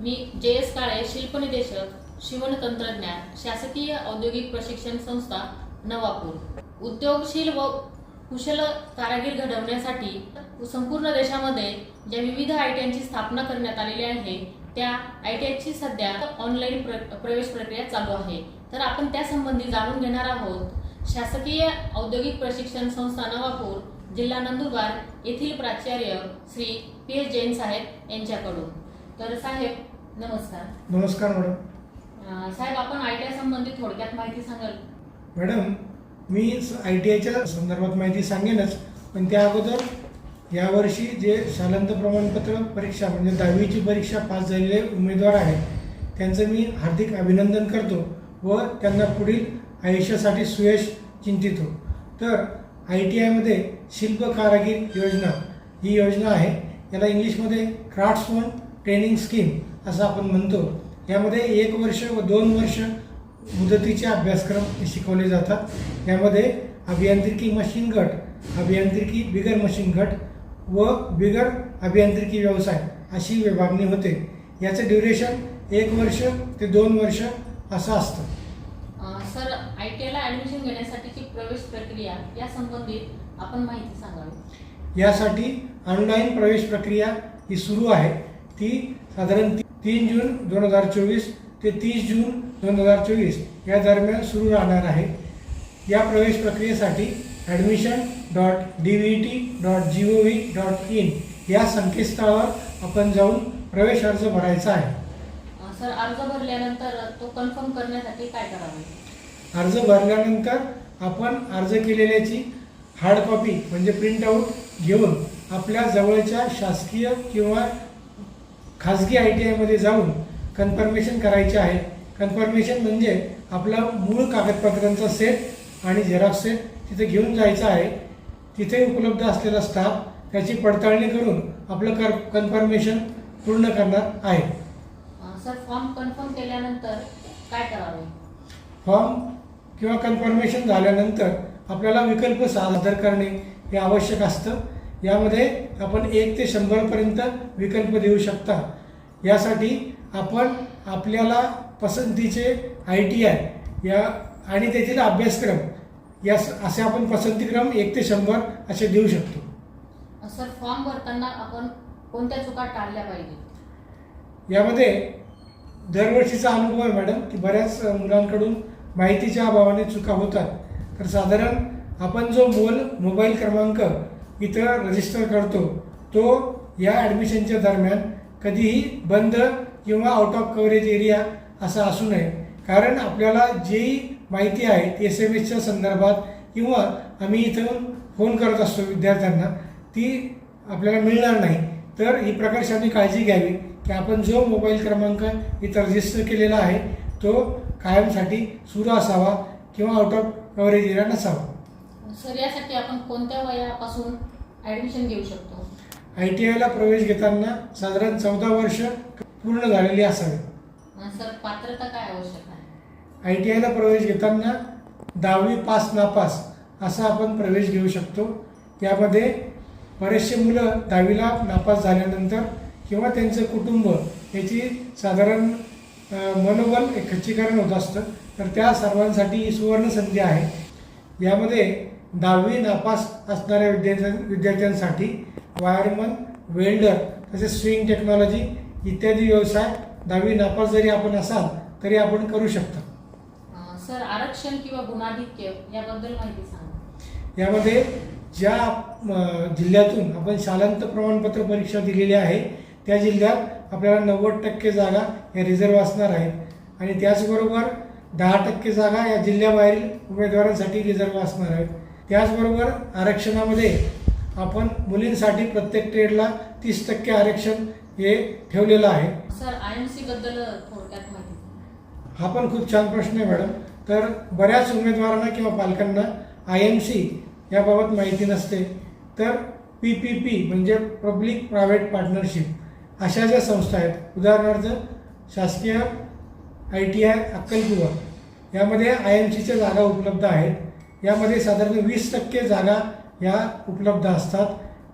मी जे एस काळे शिल्पनिदेशक शिवण तंत्रज्ञान शासकीय औद्योगिक प्रशिक्षण संस्था नवापूर. उद्योगशील व कुशल कारागीर घडवण्यासाठी संपूर्ण देशामध्ये ज्या विविध आय टी आयची स्थापना करण्यात आलेली आहे त्या आय टी आयची सध्या ऑनलाईन प्र प्रवेश प्रक्रिया चालू आहे. तर आपण त्या संबंधी जाणून घेणार आहोत. शासकीय औद्योगिक प्रशिक्षण संस्था नवापूर जिल्हा नंदुरबार येथील प्राचार्य श्री पी एस जैन साहेब यांच्याकडून. तर साहेब नमस्कार. नमस्कार मॅडम. अं, साहेब आपण आय टी आय संबंधी थोडक्यात माहिती सांगाल? मॅडम मी आय टी आयच्या संदर्भात माहिती सांगेनच पण त्या अगोदर यावर्षी जे शालांत प्रमाणपत्र परीक्षा म्हणजे दहावीची परीक्षा पास झालेले उमेदवार आहेत त्यांचं मी हार्दिक अभिनंदन करतो व त्यांना पुढील आयुष्यासाठी सुयश चिंतितो. तर आय टी आयमध्ये शिल्प कारागीर योजना ही योजना आहे. याला इंग्लिशमध्ये क्राफ्ट्समन ट्रेनिंग स्कीम असं आपण म्हणतो. यामध्ये एक वर्ष व दोन वर्ष मुदतीचे अभ्यासक्रम शिकवले जातात. यामध्ये अभियांत्रिकी मशीन गट अभियांत्रिकी बिगर मशीन गट व बिगर अभियांत्रिकी व्यवसाय अशी विभागणी होते. याचं ड्युरेशन एक वर्ष ते दोन वर्ष असं असतं. सर आय टी आयला ऍडमिशन घेण्यासाठीची प्रवेश प्रक्रिया या संबंधित आपण माहिती सांगावी यासाठी ऑनलाईन प्रवेश प्रक्रिया ही सुरू आहे. ती साधारण ती- तीन जून दोन हजार चोवीस ते तीस जून दोन हजार चोवीस या दरम्यान सुरू राहणार आहे. या प्रवेश प्रक्रियेसाठी admission dot D V T dot G O V dot in या संकेतस्थळावर आपण जाऊन प्रवेश अर्ज भरायचा आहे. सर अर्ज भरल्यानंतर तो कन्फर्म करण्यासाठी काय करावे? अर्ज भरल्यानंतर आपण अर्ज केलेल्याची हार्ड कॉपी म्हणजे प्रिंटआउट घेऊन आपल्या जवळच्या शासकीय किंवा खाजगी आय टी आयमध्ये जाऊन कन्फर्मेशन करायचे आहे. कन्फर्मेशन म्हणजे आपला मूळ कागदपत्रांचा सेट आणि झेरॉक्स सेट तिथे घेऊन जायचा आहे. तिथे उपलब्ध असलेला स्टाफ त्याची पडताळणी करून आपलं कर कन्फर्मेशन पूर्ण करणार आहे. सर फॉर्म कन्फर्म केल्यानंतर काय करावे? फॉर्म किंवा कन्फर्मेशन झाल्यानंतर आपल्याला विकल्प सादर करणे हे आवश्यक असतं. यामध्ये आपण एक ते शंभरपर्यंत विकल्प देऊ शकता. यासाठी आपण आपल्याला पसंतीचे आय टी आय या आणि तेथील अभ्यासक्रम या असे आपण पसंतीक्रम एक ते शंभर असे देऊ शकतो. सर फॉर्म भरताना आपण कोणत्या चुका टाळल्या पाहिजे? यामध्ये दरवर्षीचा अनुभव आहे मॅडम की बऱ्याच मुलांकडून माहितीच्या अभावाने चुका होतात. तर साधारण आपण जो मोल मोबाईल क्रमांक इथं रजिस्टर करतो तो या ॲडमिशनच्या दरम्यान कधीही बंद किंवा आउट ऑफ कव्हरेज एरिया असा असू नये. कारण आपल्याला जी माहिती आहे एस एम एसच्या संदर्भात किंवा आम्ही इथं फोन करत असतो विद्यार्थ्यांना ती आपल्याला मिळणार नाही. तर ही प्रकर्षाने काळजी घ्यावी की आपण जो मोबाईल क्रमांक इथं रजिस्टर केलेला आहे तो कायमसाठी सुरू असावा किंवा आउट ऑफ कव्हरेज एरिया नसावा. सर यासाठी आपण कोणत्या वयापासून ऍडमिशन घेऊ शकतो? आय टी आयला प्रवेश घेताना साधारण चौदा वर्ष पूर्ण झालेली असावी. सर पात्रता काय आवश्यक आहे? आय टी आयला प्रवेश घेताना दहावी पास नापास असा आपण प्रवेश घेऊ शकतो. यामध्ये बरेचसे मुलं दहावीला नापास झाल्यानंतर किंवा त्यांचं कुटुंब याची साधारण मनोबल खच्चीकरण होत असतं. तर त्या सर्वांसाठी ही सुवर्ण संधी आहे. यामध्ये दहावी नापास असणाऱ्या विद्यार्थ्यां विद्यार्थ्यांसाठी वायरमन वेल्डर तसेच स्विंग टेक्नॉलॉजी इत्यादी व्यवसाय दहावी नापास जरी आपण असाल तरी आपण करू शकता. सर आरक्षण किंवा गुणाधिक्य याबद्दल माहिती सांगा. यामध्ये ज्या जिल्ह्यातून आपण शालांत प्रमाणपत्र परीक्षा दिलेली आहे त्या जिल्ह्यात आपल्याला नव्वद टक्के जागा या रिझर्व असणार आहेत. आणि त्याचबरोबर दहा टक्के जागा या जिल्ह्याबाहेरील उमेदवारांसाठी रिझर्व असणार आहेत. त्याचबरोबर आरक्षणामध्ये आपण मुलींसाठी प्रत्येक ट्रेडला तीस टक्के आरक्षण हे ठेवलेलं आहे. सर आय एम सी बद्दल थोडक्यात माहिती सांगा. हा पण खूप छान प्रश्न आहे मॅडम. तर बऱ्याच उमेदवारांना किंवा पालकांना आय एम सी याबाबत माहिती नसते. तर पी पी पी म्हणजे पब्लिक प्रायव्हेट पार्टनरशिप अशा ज्या संस्था आहेत उदाहरणार्थ शासकीय आय टी आय अक्कलकुवा यामध्ये आय एम सीच्या जागा उपलब्ध आहेत. यामध्ये साधारण वीस टक्के जागा ह्या उपलब्ध असतात.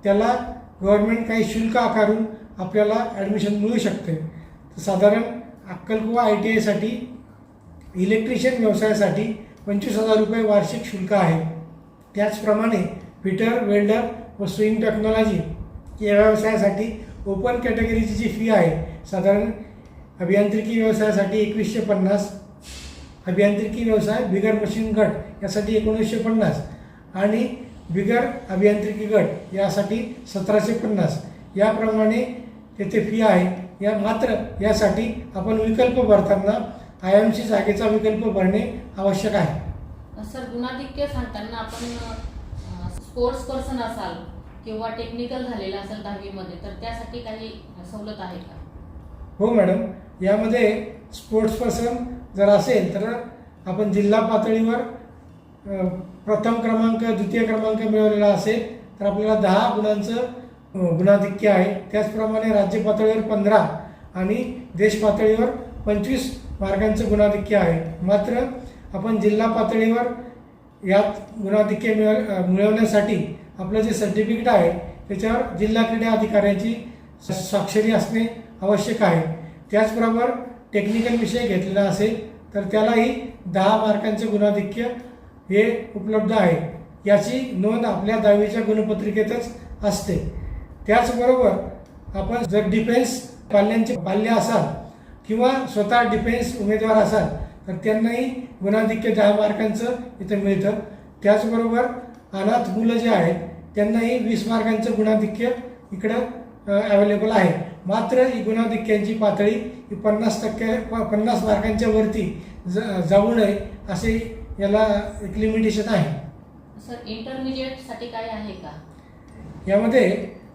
त्याला गव्हर्नमेंट काही शुल्क आकारून आपल्याला ॲडमिशन मिळू शकते. तर साधारण अक्कलकुवा आय टी आयसाठी इलेक्ट्रिशियन व्यवसायासाठी पंचवीस हजार रुपये वार्षिक शुल्क आहे. त्याचप्रमाणे फिटर वेल्डर व स्विंग टेक्नॉलॉजी या व्यवसायासाठी ओपन कॅटेगरीची जी फी आहे साधारण अभियांत्रिकी व्यवसायासाठी एकवीसशे पन्नास अभियांत्रिकी व्यवसाय बिगर मशीन गट यासाठी एकोणीसशे पन्नास आणि बिगर अभियांत्रिकी गट यासाठी सतराशे पन्नास. याप्रमाणे तेथे फी आहे. या मात्र यासाठी आपण विकल्प भरताना आय एम सी जागेचा विकल्प भरणे आवश्यक आहे. सर गुणाधिक्य सांगताना आपण स्पोर्ट्स पर्सन असाल किंवा टेक्निकल झालेला असेल दहावीमध्ये तर त्यासाठी काही सवलत आहे का? हो मॅडम. यामध्ये स्पोर्ट्स पर्सन जर असेल तर आपण जिल्हा पातळीवर प्रथम क्रमांक द्वितीय क्रमांक मिळवलेला असेल तर आपल्याला दहा गुणांचं गुणाधिक्य आहे. त्याचप्रमाणे राज्य पातळीवर पंधरा आणि देश पातळीवर पंचवीस मार्कांचं गुणाधिक्य आहे. मात्र आपण जिल्हा पातळीवर यात गुणाधिक्य मिळ मिळवण्यासाठी आपलं जे सर्टिफिकेट आहे त्याच्यावर जिल्हा क्रीडा अधिकाऱ्याची स- स्वाक्षरी असणे आवश्यक आहे. त्याचबरोबर टेक्निकल विषय घेतलेला असेल तर त्यालाही दहा मार्कांचे गुणाधिक्य हे उपलब्ध आहे. याची नोंद आपल्या दहावीच्या गुणपत्रिकेतच असते. त्याचबरोबर आपण जर डिफेन्स पाल्यांचे पाल्य असाल किंवा स्वतः डिफेन्स उमेदवार असाल तर त्यांनाही गुणाधिक्य दहा मार्कांचं इथं मिळतं. त्याचबरोबर अनाथ मुलं जे आहेत त्यांनाही वीस मार्कांचं गुणाधिक्य इकडं अवेलेबल आहे. मात्र ही गुणाधिक्यांची पातळी ही पन्नास टक्के पन्नास मार्कांच्या वरती ज जाऊ नये असे याला एक लिमिटेशन आहे. सर इंटरमिजिएटसाठी काय आहे का? यामध्ये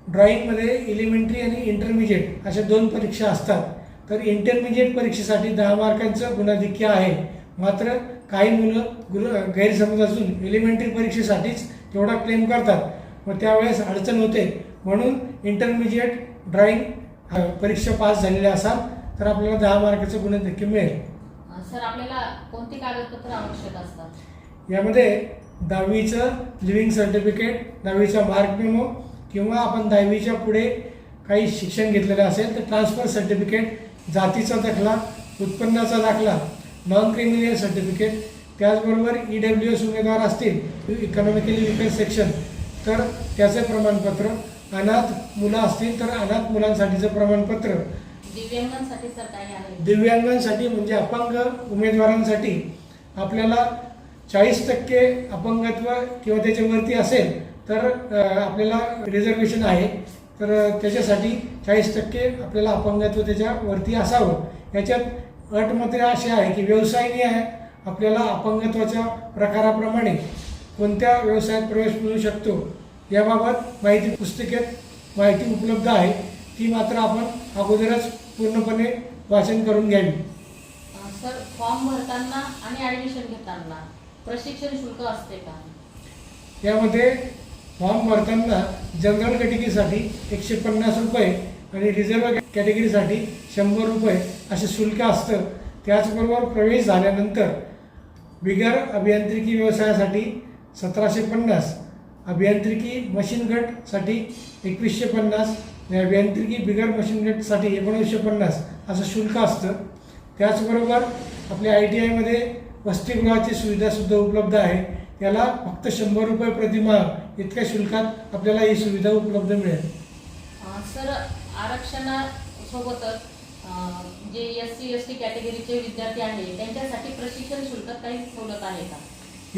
ड्रॉइंगमध्ये इलिमेंटरी आणि इंटरमिजिएट अशा दोन परीक्षा असतात. तर इंटरमिजिएट परीक्षेसाठी दहा मार्कांचं गुणाधिक्य आहे. मात्र काही मुलं गुरु गैरसमज असून एलिमेंटरी परीक्षेसाठीच तेवढा क्लेम करतात. व त्यावेळेस अडचण होते. म्हणून इंटरमिजिएट ड्रॉइंग परीक्षा पास झालेल्या असाल तर आपल्याला दहा मार्काचं गुणधिक्य मिळेल. अं, सर आपल्याला कोणती कागदपत्र आवश्यक असतात? यामध्ये दहावीचं लिव्हिंग सर्टिफिकेट दहावीचा मार्क मेमो किंवा आपण दहावीच्या पुढे काही शिक्षण घेतलेलं असेल तर ट्रान्सफर सर्टिफिकेट जातीचा दाखला उत्पन्नाचा दाखला नॉन क्रिमिनल सर्टिफिकेट त्याचबरोबर ई डब्ल्यू एस उमेदवार असतील इकॉनॉमिकली विकर सेक्शन तर त्याचे प्रमाणपत्र अनाथ मुलं असतील तर अनाथ मुलांसाठीचं प्रमाणपत्र. दिव्यांगांसाठी सर काय आहे. दिव्यांगांसाठी म्हणजे अपंग उमेदवारांसाठी आपल्याला चाळीस टक्के अपंगत्व किंवा त्याच्यावरती असेल तर आपल्याला रिझर्वेशन आहे. तर त्याच्यासाठी चाळीस टक्के आपल्याला अपंगत्व त्याच्यावरती असावं. याच्यात अट मात्र अशी आहे की व्यवसायनी आहे. आपल्याला अपंगत्वाच्या प्रकाराप्रमाणे कोणत्या व्यवसायात प्रवेश मिळू शकतो? याबाबत माहिती पुस्तिकेत माहिती उपलब्ध आहे. ती मात्र आपण अगोदरच पूर्णपणे वाचन करून घ्यावी. सर फॉर्म भरताना आणि ॲडमिशन घेताना प्रशिक्षण शुल्क असते का? यामध्ये फॉर्म भरताना जनरल कॅटेगरीसाठी एकशे पन्नास रुपये आणि रिझर्व्ह कॅटेगरीसाठी शंभर रुपये असे शुल्क असतं. त्याचबरोबर प्रवेश झाल्यानंतर बिगर अभियांत्रिकी व्यवसायासाठी सतराशे पन्नास अभियांत्रिकी मशीन गटसाठी एकवीसशे पन्नास आणि अभियांत्रिकी बिगर मशीन गटसाठी एकोणीसशे पन्नास असं शुल्क असतं. त्याचबरोबर आपल्या आय टी आयमध्ये वसतिगृहाची सुविधासुद्धा उपलब्ध आहे. त्याला फक्त शंभर रुपये प्रतिमा इतक्या शुल्कात आपल्याला ही सुविधा उपलब्ध मिळेल. सर आरक्षणासोबतच जे एस सी एस टी कॅटेगरीचे विद्यार्थी आहे त्यांच्यासाठी प्रशिक्षण शुल्कात काही सवलत आहे का?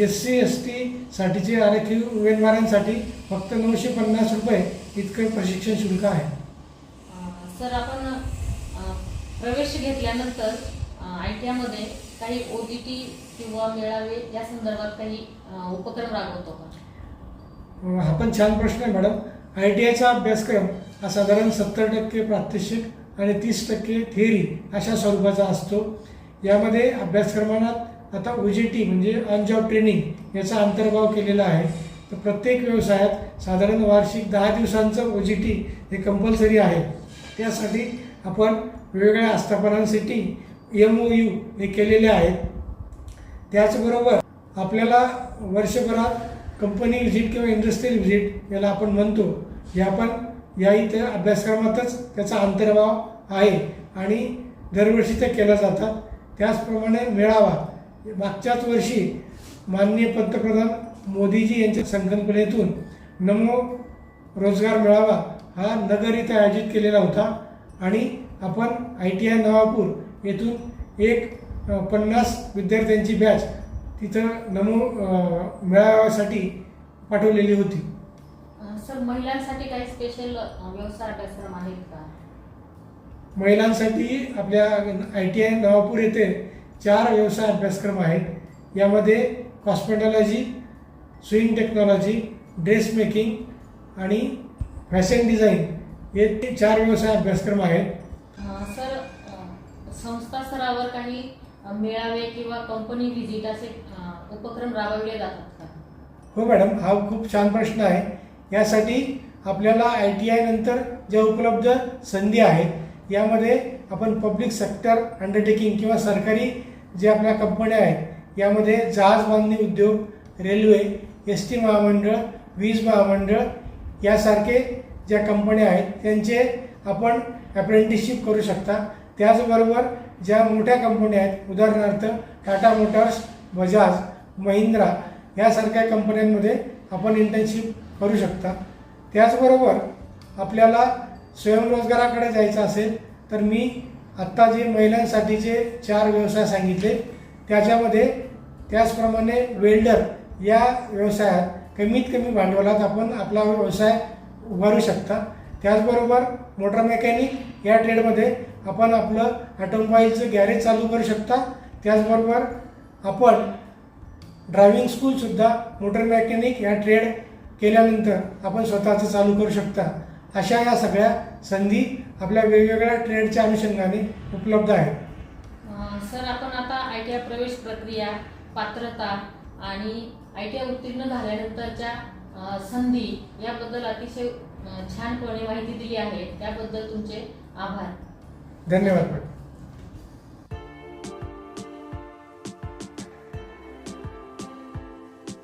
एस सी एस टी साठीचे आरक्षित उमेदवारांसाठी फक्त नऊशे पन्नास रुपये इतकं प्रशिक्षण शुल्क आहे. सर आपण प्रवेश घेतल्यानंतर आय टी आयमध्ये काही ओ टी टी किंवा मेळावे या संदर्भात काही उपक्रम राबवतो का? हा पण छान प्रश्न आहे मॅडम. आय टी आयचा अभ्यासक्रम हा साधारण सत्तर टक्के प्रात्यक्षिक आणि तीस टक्के थिअरी अशा स्वरूपाचा असतो. यामध्ये अभ्यासक्रमात आता ओ जी टी म्हणजे अनजॉब ट्रेनिंग याचा अंतर्भाव केलेला आहे. तर प्रत्येक व्यवसायात साधारण वार्षिक दहा दिवसांचं ओ जी टी हे कंपल्सरी आहे. त्यासाठी आपण वेगवेगळ्या आस्थापनांसाठी एम ओ यू हे केलेले आहेत. त्याचबरोबर आपल्याला वर्षभरात कंपनी व्हिजिट किंवा इंडस्ट्रियल व्हिजिट याला आपण म्हणतो. या पण या इथं अभ्यासक्रमातच त्याचा अंतर्भाव आहे आणि दरवर्षी ते केल्या जातात. त्याचप्रमाणे मेळावा. मागच्याच वर्षी माननीय पंतप्रधान मोदीजी यांच्या संकल्पनेतून नमो रोजगार मेळावा हा नगर इथे आयोजित केलेला होता आणि आपण आय टी आय नवापूर येथून एक पन्नास विद्यार्थ्यांची बॅच तिथं नमो मेळाव्यासाठी पाठवलेली होती. सर महिलांसाठी काही स्पेशल व्यवसाय अभ्यासक्रम आहेत का? महिलांसाठी आपल्या आय टी आय नवापूर येथे चार व्यवसाय अभ्यासक्रम आहेत. यामध्ये cosmetology sewing technology dress making आणि फॅशन डिझाईन हे ते चार व्यवसाय अभ्यासक्रम आहेत. सर संस्था स्तरावर काही मेळावे किंवा कंपनी व्हिजिट असे उपक्रम राबवले जातात का? हो मॅडम हा खूप छान प्रश्न आहे. यासाठी आपल्याला आय टी आय नंतर ज्या उपलब्ध संधी आहेत यामध्ये आपण पब्लिक सेक्टर अंडरटेकिंग किंवा सरकारी जे आपल्या कंपन्या आहेत यामध्ये जहाज बांधणी उद्योग रेल्वे एस टी महामंडळ वीज महामंडळ यासारखे ज्या कंपन्या आहेत त्यांचे आपण अप्रेंटिसशिप करू शकता. त्याचबरोबर ज्या मोठ्या कंपन्या आहेत उदाहरणार्थ टाटा मोटर्स बजाज महिंद्रा यासारख्या कंपन्यांमध्ये आपण इंटर्नशिप करू शकता. त्याचबरोबर आपल्याला स्वयंरोजगाराकडे जायचं असेल तर मी आत्ता जे महिलांसाठीचे चार व्यवसाय सांगितले त्याच्यामध्ये त्याचप्रमाणे वेल्डर या व्यवसायात कमीत कमी भांडवलात आपण आपला व्यवसाय उभारू शकता. त्याचबरोबर मोटर मेकॅनिक या ट्रेडमध्ये आपण आपलं ऑटोमोबाईलचं गॅरेज चालू करू शकता. त्याचबरोबर आपण ड्रायव्हिंग स्कूलसुद्धा मोटर मेकॅनिक या ट्रेड केल्यानंतर आपण स्वतःचं चालू करू शकता. अशा या सगळ्या संधी आपल्या वेगवेगळ्या ट्रेडच्या अनुषंगाने उपलब्ध आहेत अ, सर आपण आता आय टी आय प्रवेश प्रक्रिया पात्रता आणि आय टी आय उत्तीर्ण झाल्यानंतरच्या संधी याबद्दल अतिशय छानपणे माहिती दिली आहे. त्याबद्दल तुमचे आभार. धन्यवाद मॅडम